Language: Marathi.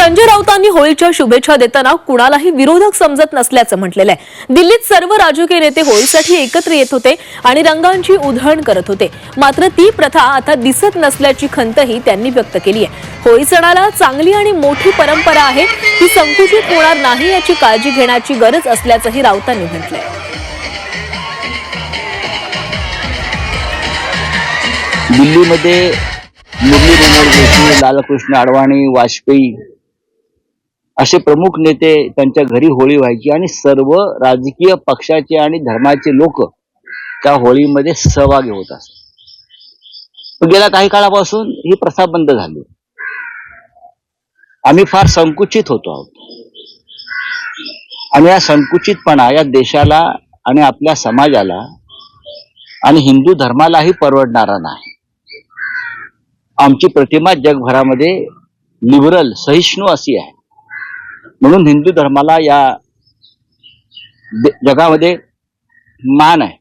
संजय राऊतांनी होळीच्या शुभेच्छा देताना कुणालाही विरोधक समजत नसल्याचं म्हटलेलं आहे. दिल्लीत सर्व राजकीय नेते होळीसाठी एकत्र येत होते आणि रंगांची उधळण करत होते. मात्र ती प्रथा आता दिसत नसल्याची खंतही त्यांनी व्यक्त केली आहे. होळी सणाला चांगली आणि मोठी परंपरा आहे. ती संकुचित होणार नाही याची काळजी घेण्याची गरज असल्याचंही राऊतांनी म्हटलंय. दिल्लीमध्ये मुरली मनोहर जोशी लालकृष्ण अडवाणी वाजपेयी असे प्रमुख नेते त्यांच्या घरी होळी व्हायची आणि सर्व राजकीय पक्षाचे आणि धर्माचे लोक त्या होळीमध्ये सहभागी होत असत. गेल्या काही काळापासून ही प्रथा बंद झाली. आम्ही फार संकुचित होतो आहोत. आणि या संकुचितपणा या देशाला आणि आपल्या समाजाला आणि हिंदू धर्मालाही परवडणारा नाही. आमची प्रतिमा जगभरामध्ये लिबरल सहिष्णू अशी आहे. म्हणून हिंदू धर्माला या जगामध्ये मान आहे.